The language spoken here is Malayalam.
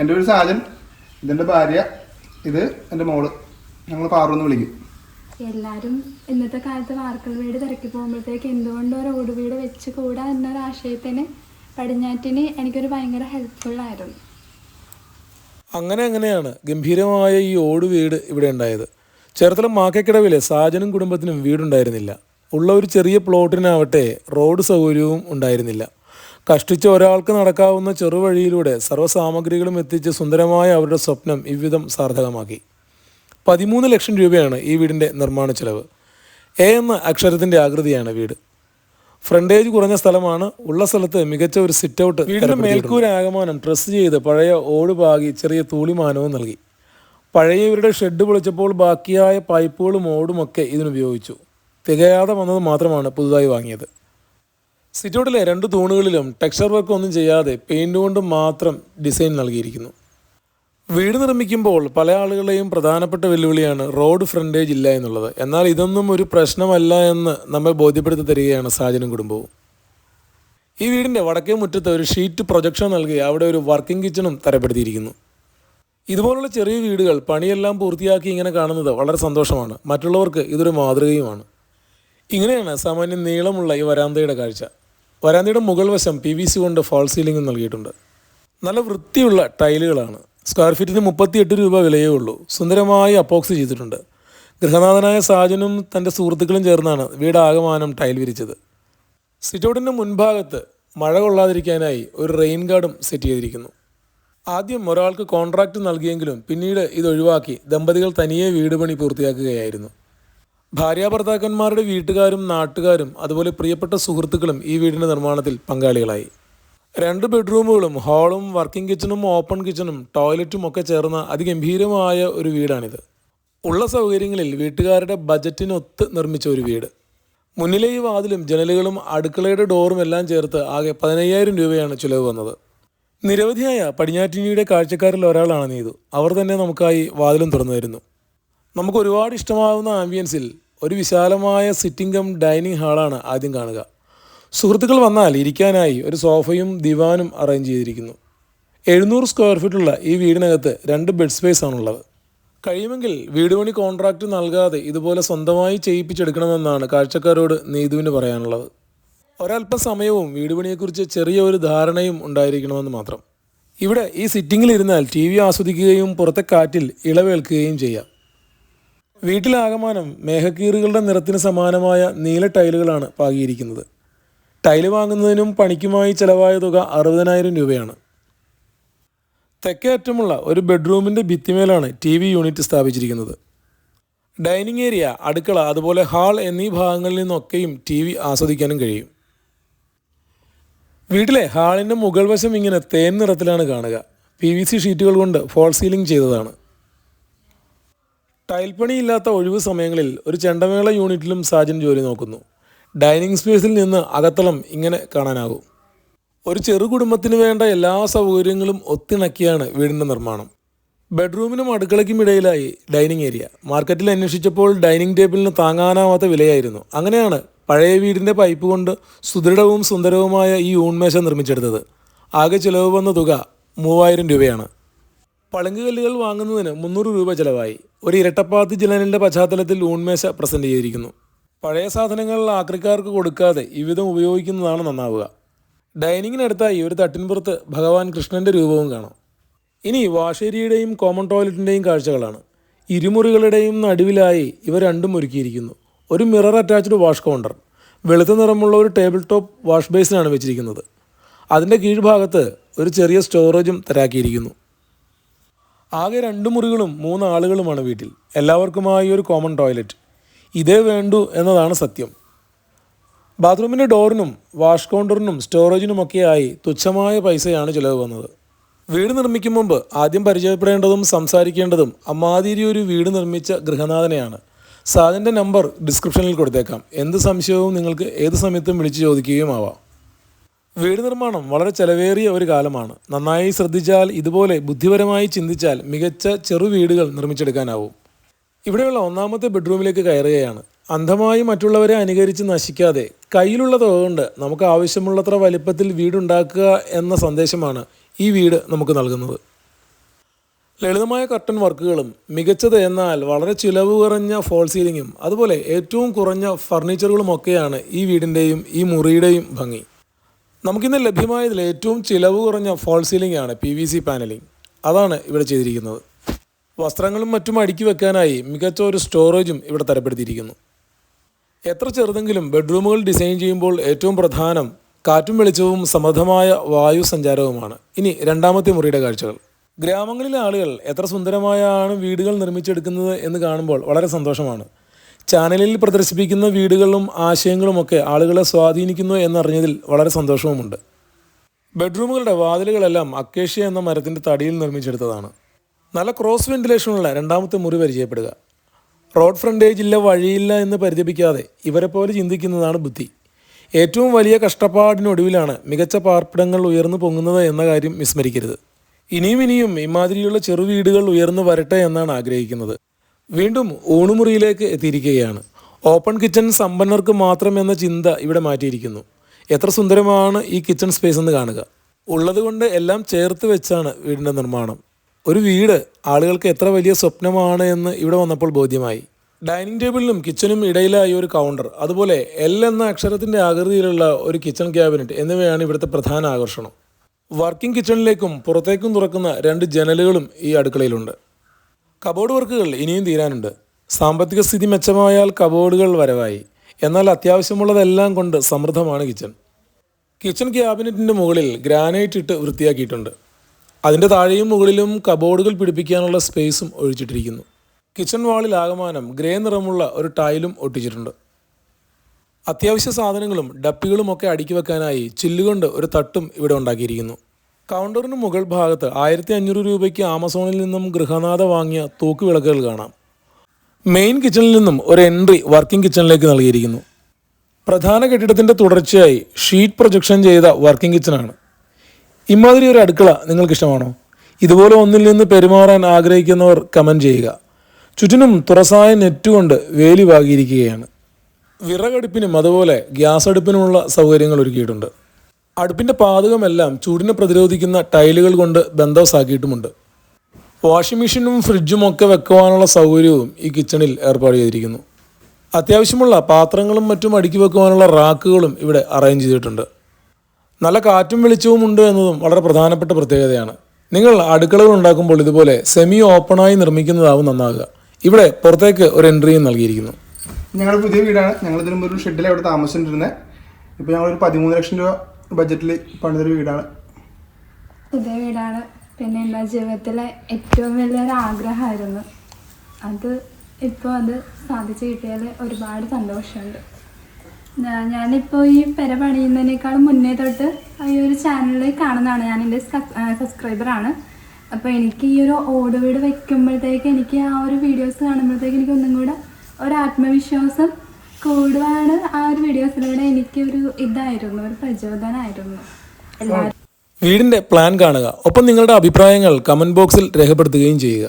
എന്റെ ഒരു സാജൻ ഇതെന്റെ ഭാര്യ ഇത് എന്റെ മോൾ. ഞങ്ങൾ പാറു വിളിക്കും. എല്ലാരും ഇന്നത്തെ കാലത്ത് വാർക്കൽ വീട് തിരക്കി പോകുമ്പോഴത്തേക്ക് എന്തുകൊണ്ട് ഒരു ഓട് വീട് വെച്ച് കൂടാ എന്നൊരു ആശയത്തിന് പടിഞ്ഞാറ്റിന് എനിക്കൊരു ഭയങ്കര ഹെൽപ്ഫുൾ ആയിരുന്നു. അങ്ങനെ അങ്ങനെയാണ് ഗംഭീരമായ ഈ ഓട് വീട് ഇവിടെ ഉണ്ടായത്. ചേർത്തല മാക്കക്കിടവിലെ സാജനും കുടുംബത്തിനും വീടുണ്ടായിരുന്നില്ല. ഉള്ള ഒരു ചെറിയ പ്ലോട്ടിനാവട്ടെ റോഡ് സൗകര്യവും ഉണ്ടായിരുന്നില്ല. കഷ്ടിച്ച് ഒരാൾക്ക് നടക്കാവുന്ന ചെറുവഴിയിലൂടെ സർവസാമഗ്രികളും എത്തിച്ച് സുന്ദരമായ അവരുടെ സ്വപ്നം ഇவ்விധം സാർത്ഥകമാക്കി. പതിമൂന്ന് ലക്ഷം രൂപയാണ് ഈ വീടിന്റെ നിർമ്മാണ ചെലവ്. എ എന്ന അക്ഷരത്തിന്റെ ആകൃതിയാണ് വീട്. ഫ്രണ്ടേജ് കുറഞ്ഞ സ്ഥലമാണ്. ഉള്ള സ്ഥലത്ത് മികച്ച ഒരു സിറ്റ് ഔട്ട് വീടിന്റെ മേൽക്കൂര ആകമാനം ഡ്രസ് ചെയ്ത് പഴയ ഓട് പാകി ചെറിയ തൂളിമാനവും നൽകി. പഴയ ഇവരുടെ ഷെഡ് പൊളിച്ചപ്പോൾ ബാക്കിയായ പൈപ്പുകളും ഓടുമൊക്കെ ഇതിനുപയോഗിച്ചു. തികയാതെ വന്നത് മാത്രമാണ് പുതുതായി വാങ്ങിയത്. സിറ്റൗട്ടിലെ രണ്ട് തൂണുകളിലും ടെക്സ്ചർ വർക്ക് ഒന്നും ചെയ്യാതെ പെയിന്റ് കൊണ്ട് മാത്രം ഡിസൈൻ നൽകിയിരിക്കുന്നു. വീട് നിർമ്മിക്കുമ്പോൾ പല ആളുകളെയും പ്രധാനപ്പെട്ട വെല്ലുവിളിയാണ് റോഡ് ഫ്രണ്ടേജ് ഇല്ല എന്നുള്ളത്. എന്നാൽ ഇതൊന്നും ഒരു പ്രശ്നമല്ല എന്ന് നമ്മെ ബോധ്യപ്പെടുത്തി തരികയാണ് സാജനും കുടുംബവും. ഈ വീടിന്റെ വടക്കേ മുറ്റത്ത് ഒരു ഷീറ്റ് പ്രൊജക്ഷൻ നൽകി അവിടെ ഒരു വർക്കിംഗ് കിച്ചണും തരപ്പെടുത്തിയിരിക്കുന്നു. ഇതുപോലുള്ള ചെറിയ വീടുകൾ പണിയെല്ലാം പൂർത്തിയാക്കി ഇങ്ങനെ കാണുന്നത് വളരെ സന്തോഷമാണ്. മറ്റുള്ളവർക്ക് ഇതൊരു മാതൃകയുമാണ്. ഇങ്ങനെയാണ് സാമാന്യം നീളമുള്ള ഈ വരാന്തയുടെ കാഴ്ച. വരാന്തയുടെ മുകൾ വശം പി വി സി കൊണ്ട് ഫാൾ സീലിംഗ് നൽകിയിട്ടുണ്ട്. നല്ല വൃത്തിയുള്ള ടൈലുകളാണ്. സ്ക്വയർ ഫീറ്റിന് മുപ്പത്തിയെട്ട് രൂപ വിലയേ ഉള്ളൂ. സുന്ദരമായി അപ്പോക്സ് ചെയ്തിട്ടുണ്ട്. ഗൃഹനാഥനായ സാജനും തന്റെ സുഹൃത്തുക്കളും ചേർന്നാണ് വീടാകമാനം ടൈൽ വിരിച്ചത്. സിറ്റൗട്ടിന്റെ മുൻഭാഗത്ത് മഴ കൊള്ളാതിരിക്കാനായി ഒരു റെയിൻ ഗാർഡും സെറ്റ് ചെയ്തിരിക്കുന്നു. ആദ്യം ഒരാൾക്ക് കോൺട്രാക്റ്റ് നൽകിയെങ്കിലും പിന്നീട് ഇത് ഒഴിവാക്കി ദമ്പതികൾ തനിയെ വീട് പണി പൂർത്തിയാക്കുകയായിരുന്നു. ഭാര്യാഭർത്താക്കന്മാരുടെ വീട്ടുകാരും നാട്ടുകാരും അതുപോലെ പ്രിയപ്പെട്ട സുഹൃത്തുക്കളും ഈ വീടിന്റെ നിർമ്മാണത്തിൽ പങ്കാളികളായി. രണ്ട് ബെഡ്റൂമുകളും ഹാളും വർക്കിംഗ് കിച്ചണും ഓപ്പൺ കിച്ചണും ടോയ്ലറ്റും ഒക്കെ ചേർന്ന അതിഗംഭീരമായ ഒരു വീടാണിത്. ഉള്ള സൗകര്യങ്ങളിൽ വീട്ടുകാരുടെ ബജറ്റിനൊത്ത് നിർമ്മിച്ച ഒരു വീട്. മുന്നിലെ ഈ വാതിലും ജനലുകളും അടുക്കളയുടെ ഡോറും എല്ലാം ചേർത്ത് ആകെ പതിനയ്യായിരം രൂപയാണ് ചിലവ് വന്നത്. നിരവധിയായ പടിഞ്ഞാറ്റിനിയുടെ കാഴ്ചക്കാരിൽ ഒരാളാണ് നീതു. അവർ തന്നെ നമുക്കായി വാതിലും തുറന്നു തരുന്നു. നമുക്ക് ഒരുപാട് ഇഷ്ടമാവുന്ന ആംബിയൻസിൽ ഒരു വിശാലമായ സിറ്റിംഗ് കം ഡൈനിങ് ഹാളാണ് ആദ്യം കാണുക. സുഹൃത്തുക്കൾ വന്നാൽ ഇരിക്കാനായി ഒരു സോഫയും ദിവാനും അറേഞ്ച് ചെയ്തിരിക്കുന്നു. എഴുന്നൂറ് സ്ക്വയർ ഫീറ്റുള്ള ഈ വീടിനകത്ത് രണ്ട് ബെഡ് സ്പേസ് ആണുള്ളത്. കഴിയുമെങ്കിൽ വീട് പണി കോൺട്രാക്റ്റ് നൽകാതെ ഇതുപോലെ സ്വന്തമായി ചെയ്യിപ്പിച്ചെടുക്കണമെന്നാണ് കാഴ്ചക്കാരോട് നീതുവിന് പറയാനുള്ളത്. ഒരല്പ സമയവും വീട് പണിയെക്കുറിച്ച് ചെറിയ ഒരു ധാരണയും ഉണ്ടായിരിക്കണമെന്ന് മാത്രം. ഇവിടെ ഈ സിറ്റിങ്ങിൽ ഇരുന്നാൽ ടി വി ആസ്വദിക്കുകയും പുറത്തെ കാറ്റിൽ ഇളവേൽക്കുകയും ചെയ്യാം. വീട്ടിലാകമാനം മേഘക്കീറുകളുടെ നിറത്തിന് സമാനമായ നീല ടൈലുകളാണ് പാകിയിരിക്കുന്നത്. ടൈൽ വാങ്ങുന്നതിനും പണിക്കുമായി ചെലവായ തുക അറുപതിനായിരം രൂപയാണ്. തെക്കേ അറ്റമുള്ള ഒരു ബെഡ്റൂമിന്റെ ഭിത്തിമേലാണ് ടി വി യൂണിറ്റ് സ്ഥാപിച്ചിരിക്കുന്നത്. ഡൈനിങ് ഏരിയ അടുക്കള അതുപോലെ ഹാൾ എന്നീ ഭാഗങ്ങളിൽ നിന്നൊക്കെയും ടി വി ആസ്വദിക്കാനും കഴിയും. വീട്ടിലെ ഹാളിന്റെ മുകൾ വശം ഇങ്ങനെ തേൻ നിറത്തിലാണ് കാണുക. പി വി സി ഷീറ്റുകൾ കൊണ്ട് ഫോൾ സീലിംഗ് ചെയ്തതാണ്. ടൈൽ പണിയില്ലാത്ത ഒഴിവ് സമയങ്ങളിൽ ഒരു ചെണ്ടമേള യൂണിറ്റിലും സാജൻ ജോലി നോക്കുന്നു. ഡൈനിങ് സ്പേസിൽ നിന്ന് അകത്തളം ഇങ്ങനെ കാണാനാകും. ഒരു ചെറു കുടുംബത്തിന് വേണ്ട എല്ലാ സൗകര്യങ്ങളും ഒത്തിണക്കിയാണ് വീടിന്റെ നിർമ്മാണം. ബെഡ്റൂമിനും അടുക്കളയ്ക്കും ഇടയിലായി ഡൈനിങ് ഏരിയ. മാർക്കറ്റിൽ അന്വേഷിച്ചപ്പോൾ ഡൈനിങ് ടേബിളിന് താങ്ങാനാവാത്ത വിലയായിരുന്നു. അങ്ങനെയാണ് പഴയ വീടിന്റെ പൈപ്പ് കൊണ്ട് സുദൃഢവും സുന്ദരവുമായ ഈ ഊൺമേശ നിർമ്മിച്ചെടുത്തത്. ആകെ ചിലവ് വന്ന തുക മൂവായിരം രൂപയാണ്. പളുങ്കുകല്ലുകൾ വാങ്ങുന്നതിന് മുന്നൂറ് രൂപ ചിലവായി. ഒരു ഇരട്ടപ്പാത്തി ജലനിന്റെ പശ്ചാത്തലത്തിൽ ഊൺമേശ പ്രസന്റ് ചെയ്തിരിക്കുന്നു. പഴയ സാധനങ്ങൾ ആക്രിക്കാർക്ക് കൊടുക്കാതെ ഇവിധം ഉപയോഗിക്കുന്നതാണ് നന്നാവുക. ഡൈനിങ്ങിനടുത്തായി ഒരു തട്ടിൻപുറത്ത് ഭഗവാൻ കൃഷ്ണന്റെ രൂപവും കാണാം. ഇനി വാഷേരിയുടെയും കോമൺ ടോയ്ലറ്റിന്റെയും കാഴ്ചകളാണ്. ഇരുമുറികളുടെയും നടുവിലായി ഇവ രണ്ടും ഒരുക്കിയിരിക്കുന്നു. ഒരു മിറർ അറ്റാച്ച്ഡ് വാഷ് കൗണ്ടർ. വെളുത്ത നിറമുള്ള ഒരു ടേബിൾ ടോപ്പ് വാഷ് ബേസിനാണ് വെച്ചിരിക്കുന്നത്. അതിന്റെ കീഴ്ഭാഗത്ത് ഒരു ചെറിയ സ്റ്റോറേജും തരാക്കിയിരിക്കുന്നു. ആകെ രണ്ട് മുറികളും മൂന്ന് ആളുകളുമാണ് വീട്ടിൽ. എല്ലാവർക്കുമായി ഒരു കോമൺ ടോയ്ലറ്റ് ഇതേ വേണ്ടു എന്നതാണ് സത്യം. ബാത്റൂമിന്റെ ഡോറിനും വാഷ് കൗണ്ടറിനും സ്റ്റോറേജിനുമൊക്കെയായി തുച്ഛമായ പൈസയാണ് ചിലവ് വന്നത്. വീട് നിർമ്മിക്കും മുമ്പ് ആദ്യം പരിചയപ്പെടേണ്ടതും സംസാരിക്കേണ്ടതും അമ്മാതിരി ഒരു വീട് നിർമ്മിച്ച ഗൃഹനാഥനെയാണ്. സാജന്റെ നമ്പർ ഡിസ്ക്രിപ്ഷനിൽ കൊടുത്തേക്കാം. എന്ത് സംശയവും നിങ്ങൾക്ക് ഏത് സമയത്തും വിളിച്ചു ചോദിക്കുകയും ആവാം. വീട് നിർമ്മാണം വളരെ ചെലവേറിയ ഒരു കാലമാണ്. നന്നായി ശ്രദ്ധിച്ചാൽ ഇതുപോലെ ബുദ്ധിപരമായി ചിന്തിച്ചാൽ മികച്ച ചെറു വീടുകൾ നിർമ്മിച്ചെടുക്കാനാവും. ഇവിടെയുള്ള ഒന്നാമത്തെ ബെഡ്റൂമിലേക്ക് കയറുകയാണ്. അന്ധമായി മറ്റുള്ളവരെ അനുകരിച്ച് നശിക്കാതെ കയ്യിലുള്ള തുക കൊണ്ട് നമുക്ക് ആവശ്യമുള്ളത്ര വലിപ്പത്തിൽ വീടുണ്ടാക്കുക എന്ന സന്ദേശമാണ് ഈ വീട് നമുക്ക് നൽകുന്നത്. ലളിതമായ കർട്ടൻ വർക്കുകളും മികച്ചത് എന്നാൽ വളരെ ചിലവ് കുറഞ്ഞ ഫോൾ സീലിങ്ങും അതുപോലെ ഏറ്റവും കുറഞ്ഞ ഫർണിച്ചറുകളുമൊക്കെയാണ് ഈ വീടിന്റെയും ഈ മുറിയുടെയും ഭംഗി. നമുക്കിന്ന് ലഭ്യമായതിൽ ഏറ്റവും ചിലവ് കുറഞ്ഞ ഫോൾ സീലിംഗ് ആണ് പി വി സി പാനലിംഗ് അതാണ് ഇവിടെ ചെയ്തിരിക്കുന്നത്. വസ്ത്രങ്ങളും മറ്റും അടുക്കി വെക്കാനായി മികച്ച ഒരു സ്റ്റോറേജും ഇവിടെ തരപ്പെടുത്തിയിരിക്കുന്നു. എത്ര ചെറുതെങ്കിലും ബെഡ്റൂമുകൾ ഡിസൈൻ ചെയ്യുമ്പോൾ ഏറ്റവും പ്രധാനം കാറ്റും വെളിച്ചവും സമൃദ്ധമായ വായു സഞ്ചാരവുമാണ്. ഇനി രണ്ടാമത്തെ മുറിയുടെ കാഴ്ചകൾ. ഗ്രാമങ്ങളിലെ ആളുകൾ എത്ര സുന്ദരമായാണ് വീടുകൾ നിർമ്മിച്ചെടുക്കുന്നത് എന്ന് കാണുമ്പോൾ വളരെ സന്തോഷമാണ്. ചാനലിൽ പ്രദർശിപ്പിക്കുന്ന വീടുകളും ആശയങ്ങളുമൊക്കെ ആളുകളെ സ്വാധീനിക്കുന്നു എന്നറിഞ്ഞതിൽ വളരെ സന്തോഷവുമുണ്ട്. ബെഡ്റൂമുകളുടെ വാതിലുകളെല്ലാം അക്കേഷ്യ എന്ന മരത്തിന്റെ തടിയിൽ നിർമ്മിച്ചെടുത്തതാണ്. നല്ല ക്രോസ് വെന്റിലേഷനുള്ള രണ്ടാമത്തെ മുറി പരിചയപ്പെടുക. റോഡ് ഫ്രണ്ടേജ് ഇല്ല വഴിയില്ല എന്ന് പരിതപിക്കാതെ ഇവരെപ്പോലെ പോലെ ചിന്തിക്കുന്നതാണ് ബുദ്ധി. ഏറ്റവും വലിയ കഷ്ടപ്പാടിനൊടുവിലാണ് മികച്ച പാർപ്പിടങ്ങൾ ഉയർന്നു പൊങ്ങുന്നത് എന്ന കാര്യം വിസ്മരിക്കരുത്. ഇനിയും ഇനിയും ഇമാതിരിയുള്ള ചെറു വീടുകൾ ഉയർന്നു വരട്ടെ എന്നാണ് ആഗ്രഹിക്കുന്നത്. വീണ്ടും ഊണുമുറിയിലേക്ക് എത്തിയിരിക്കുകയാണ്. ഓപ്പൺ കിച്ചൺ സമ്പന്നർക്ക് മാത്രം എന്ന ചിന്ത ഇവിടെ മാറ്റിയിരിക്കുന്നു. എത്ര സുന്ദരമാണ് ഈ കിച്ചൺ സ്പേസ് എന്ന് കാണുക. ഉള്ളതുകൊണ്ട് എല്ലാം ചേർത്ത് വെച്ചാണ് വീടിന്റെ നിർമ്മാണം. ഒരു വീട് ആളുകൾക്ക് എത്ര വലിയ സ്വപ്നമാണ് എന്ന് ഇവിടെ വന്നപ്പോൾ ബോധ്യമായി. ഡൈനിങ് ടേബിളിനും കിച്ചനും ഇടയിലായി ഒരു കൗണ്ടർ അതുപോലെ എൽ എന്ന അക്ഷരത്തിന്റെ ആകൃതിയിലുള്ള ഒരു കിച്ചൺ ക്യാബിനറ്റ് എന്നിവയാണ് ഇവിടുത്തെ പ്രധാന ആകർഷണം. വർക്കിംഗ് കിച്ചണിലേക്കും പുറത്തേക്കും തുറക്കുന്ന രണ്ട് ജനലുകളും ഈ അടുക്കളയിലുണ്ട്. കബോർഡ് വർക്കുകൾ ഇനിയും തീരാനുണ്ട്. സാമ്പത്തിക സ്ഥിതി മെച്ചമായാൽ കബോർഡുകൾ വരവായി. എന്നാൽ അത്യാവശ്യമുള്ളതെല്ലാം കൊണ്ട് സമൃദ്ധമാണ് കിച്ചൺ. കിച്ചൺ ക്യാബിനറ്റിന്റെ മുകളിൽ ഗ്രാനൈറ്റ് ഇട്ട് വൃത്തിയാക്കിയിട്ടുണ്ട്. അതിന്റെ താഴെയും മുകളിലും കബോർഡുകൾ പിടിപ്പിക്കാനുള്ള സ്പേസും ഒഴിച്ചിട്ടിരിക്കുന്നു. കിച്ചൺ വാളിൽ ആകമാനം ഗ്രേ നിറമുള്ള ഒരു ടൈലും ഒട്ടിച്ചിട്ടുണ്ട്. അത്യാവശ്യ സാധനങ്ങളും ഡപ്പികളുമൊക്കെ അടുക്കി വെക്കാനായി ചില്ലുകൊണ്ട് ഒരു തട്ടും ഇവിടെ ഉണ്ടാക്കിയിരിക്കുന്നു. കൗണ്ടറിന് മുകൾ ഭാഗത്ത് ആയിരത്തി അഞ്ഞൂറ് രൂപയ്ക്ക് ആമസോണിൽ നിന്നും ഗൃഹനാഥ വാങ്ങിയ തൂക്കുവിളക്കുകൾ കാണാം. മെയിൻ കിച്ചണിൽ നിന്നും ഒരു എൻട്രി വർക്കിംഗ് കിച്ചണിലേക്ക് നൽകിയിരിക്കുന്നു. പ്രധാന കെട്ടിടത്തിന്റെ തുടർച്ചയായി ഷീറ്റ് പ്രൊജക്ഷൻ ചെയ്ത വർക്കിംഗ് കിച്ചണാണ്. ഇമാതിരി ഒരു അടുക്കള നിങ്ങൾക്ക് ഇഷ്ടമാണോ ഇതുപോലെ ഒന്നിൽ നിന്ന് പെരുമാറാൻ ആഗ്രഹിക്കുന്നവർ കമന്റ് ചെയ്യുക. ചുറ്റിനും തുറസായ നെറ്റ് കൊണ്ട് വേലി വാകിയിരിക്കുകയാണ്. വിറകടുപ്പിനും അതുപോലെ ഗ്യാസ് അടുപ്പിനുമുള്ള സൗകര്യങ്ങൾ ഒരുക്കിയിട്ടുണ്ട്. അടുപ്പിന്റെ പാതകമെല്ലാം ചൂടിനെ പ്രതിരോധിക്കുന്ന ടൈലുകൾ കൊണ്ട് ബന്ധവസാക്കിയിട്ടുമുണ്ട് വാഷിംഗ് മെഷീനും ഫ്രിഡ്ജും ഒക്കെ വെക്കുവാനുള്ള സൗകര്യവും ഈ കിച്ചണിൽ ഏർപ്പാട് ചെയ്തിരിക്കുന്നു. അത്യാവശ്യമുള്ള പാത്രങ്ങളും മറ്റും അടുക്കി വെക്കുവാനുള്ള റാക്കുകളും ഇവിടെ അറേഞ്ച് ചെയ്തിട്ടുണ്ട്. നല്ല കാറ്റും വെളിച്ചവും ഉണ്ട് എന്നതും വളരെ പ്രധാനപ്പെട്ട പ്രത്യേകതയാണ്. നിങ്ങൾ അടുക്കളകൾ ഉണ്ടാക്കുമ്പോൾ ഇതുപോലെ സെമി ഓപ്പണായി നിർമ്മിക്കുന്നതാവും നന്നാകുക ഇവിടെ പുറത്തേക്ക് ഒരു എൻട്രിയും നൽകിയിരിക്കുന്നു. ഞങ്ങളുടെ പുതിയ വീടാണ്. ഞങ്ങൾ ഇതിനു ഒരു ഷെഡിൽ അവിടെ താമസിച്ചിരുന്നത് ഇപ്പോൾ ഞങ്ങളൊരു പതിമൂന്ന് ലക്ഷം രൂപ ബഡ്ജറ്റിൽ പണിതൊരു വീടാണ്. പുതിയ വീടാണ്. പിന്നെ എന്റെ ജീവിതത്തിലെ ഏറ്റവും വലിയൊരു ആഗ്രഹമായിരുന്നു അത് ഇപ്പോൾ അത് സാധിച്ചു കിട്ടിയാൽ ഒരുപാട് സന്തോഷമുണ്ട്. ഞാനിപ്പോൾ ഈ പെര പണിയുന്നതിനേക്കാളും മുന്നേ തൊട്ട് ഈ ഒരു ചാനലിൽ കാണുന്നതാണ്. ഞാൻ എന്റെ സബ്സ്ക്രൈബറാണ്. അപ്പോൾ എനിക്ക് ഈ ഒരു ഓട് വീട് വെക്കുമ്പോഴത്തേക്ക് എനിക്ക് ആ ഒരു വീഡിയോസ് കാണുമ്പോഴത്തേക്ക് എനിക്ക് ഒന്നും കൂടെ ഒരു ആത്മവിശ്വാസം കൂടുവാണ് ആ ഒരു വീഡിയോസിലൂടെ എനിക്കൊരു ഇതായിരുന്നു ഒരു പ്രചോദനമായിരുന്നു വീടിന്റെ പ്ലാൻ കാണുക ഒപ്പം നിങ്ങളുടെ അഭിപ്രായങ്ങൾ കമന്റ് ബോക്സിൽ രേഖപ്പെടുത്തുകയും ചെയ്യുക.